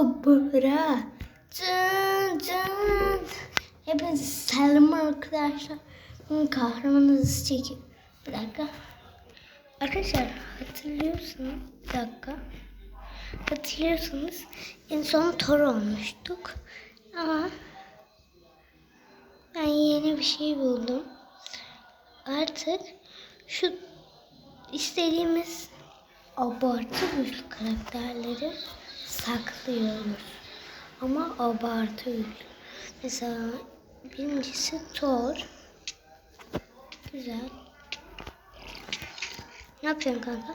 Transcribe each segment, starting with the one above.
YouTuber'a. Cın cın. Hepinize selam arkadaşlar. Kahramanınızı çekeyim. Bir dakika. Arkadaşlar hatırlıyorsunuz. Bir dakika. Hatırlıyorsunuz en son Thor olmuştuk. Ama ben yeni bir şey buldum. Artık şu istediğimiz abartı güçlü karakterleri saklıyoruz. Ama abartı güçlü. Mesela birincisi Thor. Güzel. Ne yapacaksın kanka?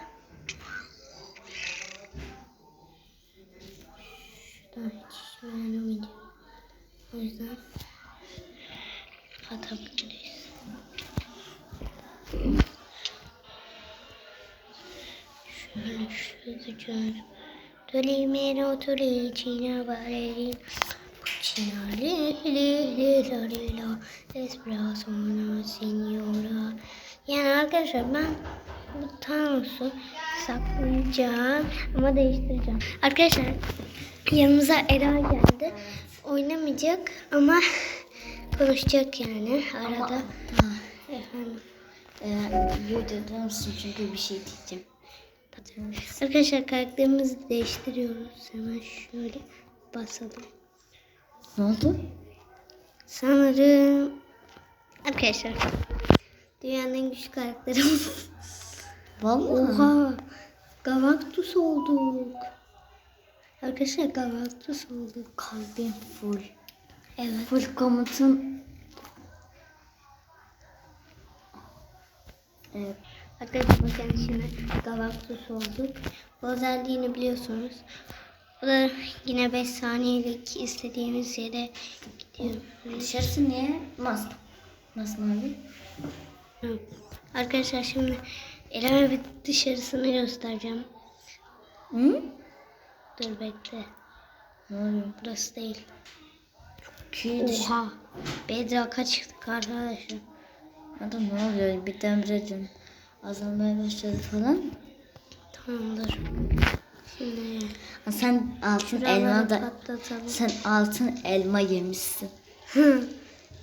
Şuradan hiç beğenemedim. O yüzden atabiliriz. Şöyle şurada gör. Tolimero tolicina bareri. Puccina li li li la li la. Espresso no signora. Yani arkadaşlar ben bu Thanos'u saklayacağım ama değiştireceğim. Arkadaşlar yanımıza Ela geldi. Oynamayacak ama konuşacak yani arada. Efendim. Ee, videoda mısın çünkü bir şey diyeceğim. Arkadaşlar karakterimizi değiştiriyoruz. Hemen şöyle basalım. Ne oldu? Sanırım arkadaşlar dünyanın en güçlü karakteri. Vallahi. Oha! Galactus olduk. Arkadaşlar Galactus olduk. Kalbim full. Evet. Full komutun. Evet. Arkadaşlar bakın şimdi Galactus olduk. Bu özelliğini biliyorsunuz. Bu da yine 5 saniyelik istediğimiz yere gidiyoruz. Dışarısı niye? Mas. Masmavi. Hı. Arkadaşlar şimdi eleme bir dışarısını göstereceğim. Hı? Dur bekle. Ne oluyor? Burası değil. Köy dışı. Oha. Bedrock'a çıktık arkadaşlar. Adam ne oluyor? Bir temperatürün azalmaya başladı falan. Tamamdır. Şimdi sen altın elma da patlatalım. sen altın elma yemişsin.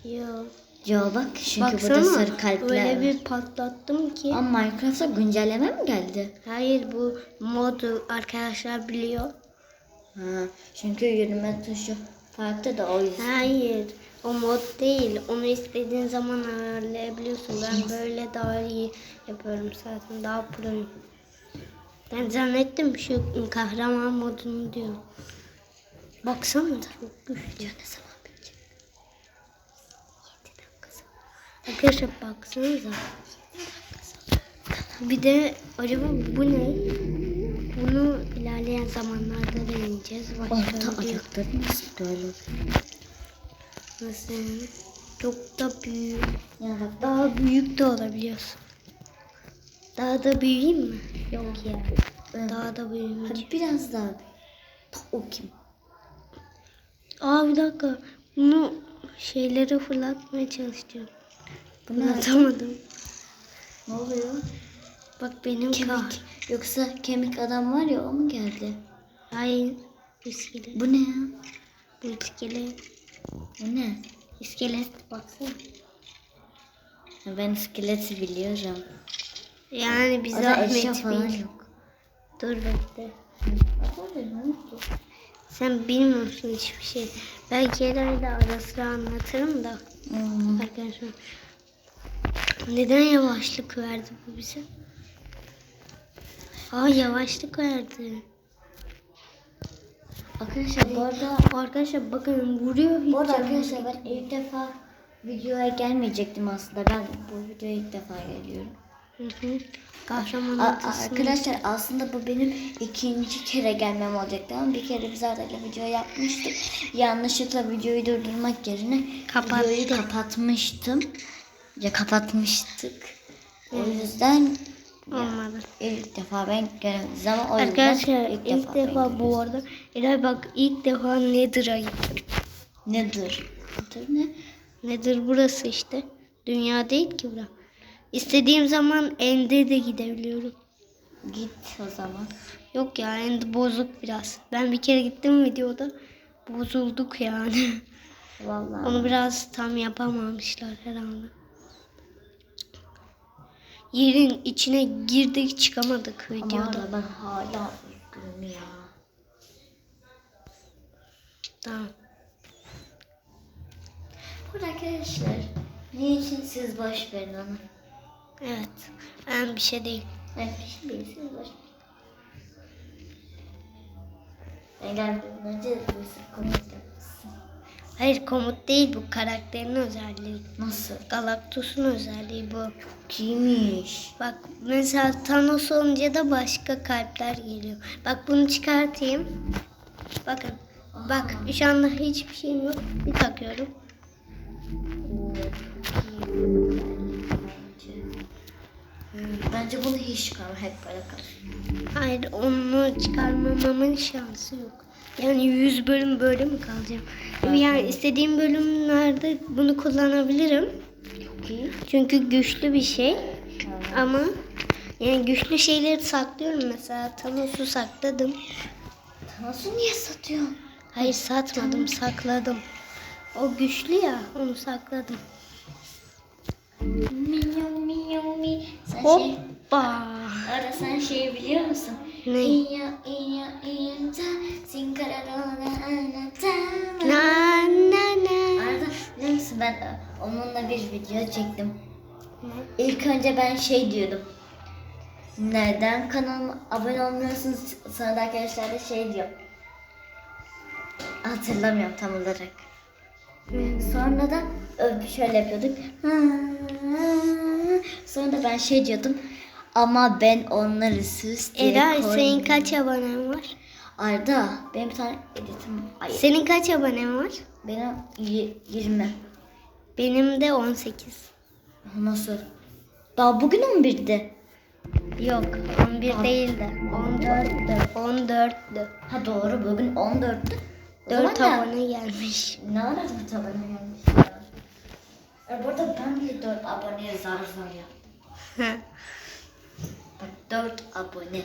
Yok. Ya bak çünkü burada Baksana sarı kalpler öyle var. bir patlattım ki. Ama Minecraft'a güncelleme mi geldi? Hayır bu modu arkadaşlar biliyor. Ha, çünkü yürüme tuşu farklı da o yüzden. Hayır o mod değil. Onu istediğin zaman ayarlayabiliyorsun. Ben böyle daha iyi yapıyorum zaten. Daha proyum. Ben zannettim şu kahraman modunu diyor. Baksana çok güçlü. Ne zaman bitecek? Yedi dakika sonra. Arkadaşlar baksanıza. Bir de acaba bu ne? Bunu ilerleyen zamanlarda deneyeceğiz. Başka Orta bir- ayakları nasıl böyle? Yani? Çok da büyük. Ya Daha büyük de olabiliyorsun. Daha da büyüyeyim mi? Yok ya. Daha da büyüyeyim. hadi biraz daha. O kim? Aa bir dakika. Bunu şeyleri fırlatmaya çalışacağım. Bu ne? Fırlatamadım. Ne oluyor? Bak benim kah. Kemik. Yoksa kemik adam var ya o mu geldi? Hayır. İskelet. Bu ne ya? Bu ne? İskelet baksana. Ben iskeleti biliyorum. Yani bir zahmet bil. yok. Dur bekle. Sen bilmiyorsun hiçbir şey. Belki ileride ara sıra anlatırım da. Hmm. Arkadaşlar. Neden yavaşlık verdi bu bize? Aa yavaşlık verdi. Arkadaşlar bu arada Arkadaşlar bakın vuruyor hiç. Bu arada arkadaşlar ben ilk defa videoya gelmeyecektim aslında. Ben bu videoya ilk defa geliyorum. Hı hı. Kahraman A- adasına- arkadaşlar aslında bu benim ikinci kere gelmem olacaktı ama bir kere biz Arda'yla video yapmıştık. Yanlışlıkla videoyu durdurmak yerine Kapattık. videoyu kapatmıştım. Ya kapatmıştık. O yüzden Olmadı. ilk defa ben göremedim ama o Arkadaşlar ilk, ben defa bu geliyorum. arada. İlay bak ilk defa Nether'a gittim. Nedir? Nedir ne? Nether burası işte. Dünya değil ki bura. İstediğim zaman ende de gidebiliyorum. Git o zaman. Yok ya en bozuk biraz. Ben bir kere gittim videoda. Bozulduk yani. Vallahi. Onu biraz tam yapamamışlar herhalde. Yerin içine girdik çıkamadık Ama videoda. hala ben hala üzgünüm ya. Tamam. Bu arkadaşlar. Niçin siz boş verin onu? Evet. Ben bir şey değil. Evet bir şey değil siz boş verin. Ben gelmeden önce yapmışsın. Hayır komut değil bu karakterin özelliği. Nasıl? Galactus'un özelliği bu. Kimmiş? Bak mesela Thanos olunca da başka kalpler geliyor. Bak bunu çıkartayım. Bakın. Bak şu anda hiçbir şeyim yok. Bir takıyorum. Bence bunu hiç çıkarma. Hep böyle kalır. Hayır onu çıkarmamamın şansı yok. Yani 100 bölüm böyle mi kalacağım? Yani istediğim bölümlerde bunu kullanabilirim. Çok iyi. Çünkü güçlü bir şey. Ama yani güçlü şeyleri saklıyorum mesela. Thanos'u sakladım. Nasıl niye satıyorsun? Hayır satmadım sakladım. O güçlü ya onu sakladım. Minyon minyon mi. Sen şey... Hoppa. Ara sen şeyi biliyor musun? Ne? Na na na. Arda biliyor musun ben e, onunla bir video çektim. İlk önce ben şey diyordum. Neden kanalıma abone olmuyorsunuz? Sonra da arkadaşlar da şey diyor. Hatırlamıyorum tam olarak. Sonra da şöyle yapıyorduk. Sonra da ben şey diyordum. Ama ben onları süs diye Eray senin koymuyorum. kaç abonen var? Arda benim bir tane editim. Ay, Senin kaç abonen var? benim y- 20. Benim de 18. Nasıl? Daha bugün 11'di. Yok 11 değildi. 14'tü. 14'tü. Ha doğru bugün 14'tü. O 4 zaman ya- abone gelmiş. Ne ara 4 abone gelmiş ya? E, bu arada ben bile 4 aboneye zar zar yaptım. Bak 4 abone.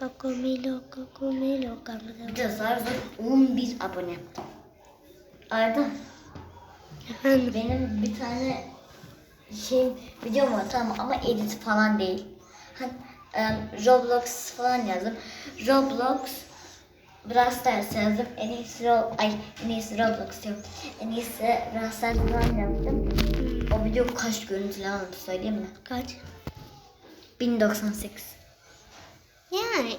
Kokomilo Bir kamera. de zar zar 11 abone. Arda Efendim benim bir tane şey videom var tamam ama edit falan değil. Hani em, Roblox falan yazdım. Roblox Brawl Stars yazdım. En iyisi Ro ay en iyisi Roblox diyorum. En iyisi Brawl Stars falan yaptım. O video kaç görüntülü aldı söyleyeyim mi? kaç? 1098. Yani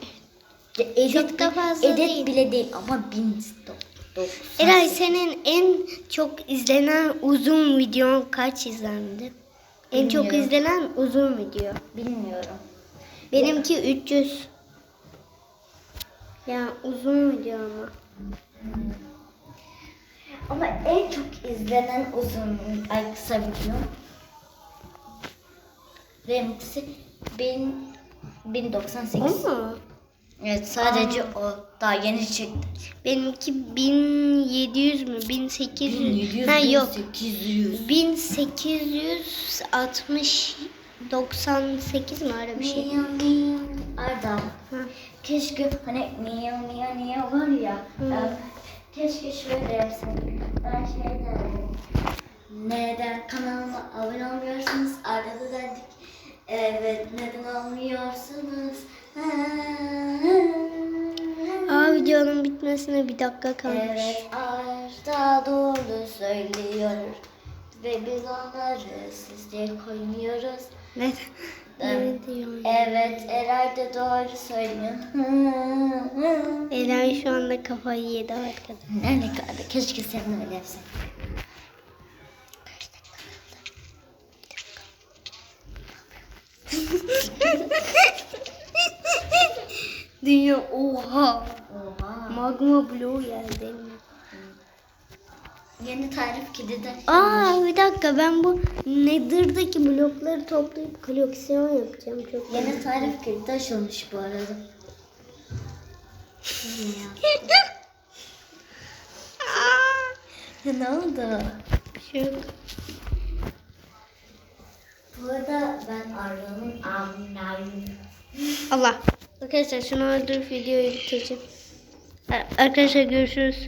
Ya Edit, Çok da fazla edit değil. bile değil ama 1098. Eray senin en çok izlenen uzun videon kaç izlendi? En çok izlenen uzun video. Bilmiyorum. Benimki 300. Ya uzun video ama. Ama en çok izlenen uzun ay kısa video benimkisi 1000 1098. Ama Evet sadece o daha yeni çıktı. benimki 1700 mü? 1800. ha yok. 800. 1860 98 mi öyle bir şey? Miyav miyav. Arda keşke hani miyav miyav miyav var ya. E, keşke şöyle yapsaydık. Ben şey derdim. Neden kanalıma abone olmuyorsunuz? Arda da derdik. Evet neden olmuyorsunuz? Aa videonun bitmesine bir dakika kalmış. Evet Arda doğru söylüyor. Ve biz onları sizce koymuyoruz. Ne? Evet. Evet Eray da doğru söylüyor. Ela şu anda kafayı yedi arkadaşlar. kadar keşke sen öyle yapsan. Dünya oha. Oha. Magma bloğu geldi. Yeni tarif kediden. Aa bir dakika ben bu Nether'daki blokları toplayıp koleksiyon yapacağım çok. Yeni tarif kedide açılmış bu arada. Aa, ne oldu? şu Bu arada ben Arzu'nun amnayım. Allah. Arkadaşlar şunu öldürüp videoyu bitireceğim. Arkadaşlar görüşürüz.